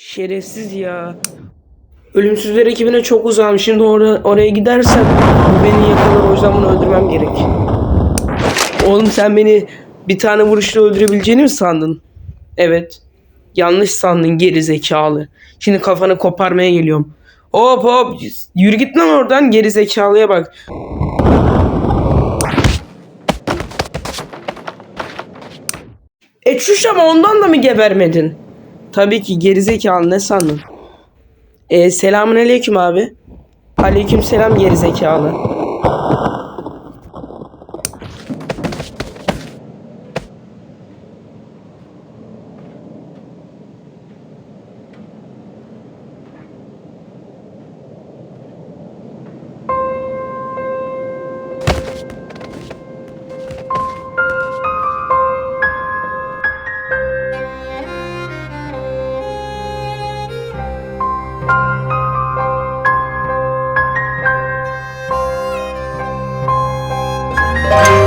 Şerefsiz ya. Ölümsüzler ekibine çok uzağım. Şimdi or- oraya gidersem beni yakalar. O yüzden bunu öldürmem gerek. Oğlum sen beni bir tane vuruşla öldürebileceğini mi sandın? Evet. Yanlış sandın geri zekalı. Şimdi kafanı koparmaya geliyorum. Hop hop. Yürü git lan oradan geri zekalıya bak. E çüş ama ondan da mı gebermedin? Tabii ki gerizekalı ne sandın? E, selamun aleyküm abi. Aleyküm selam gerizekalı. Bye.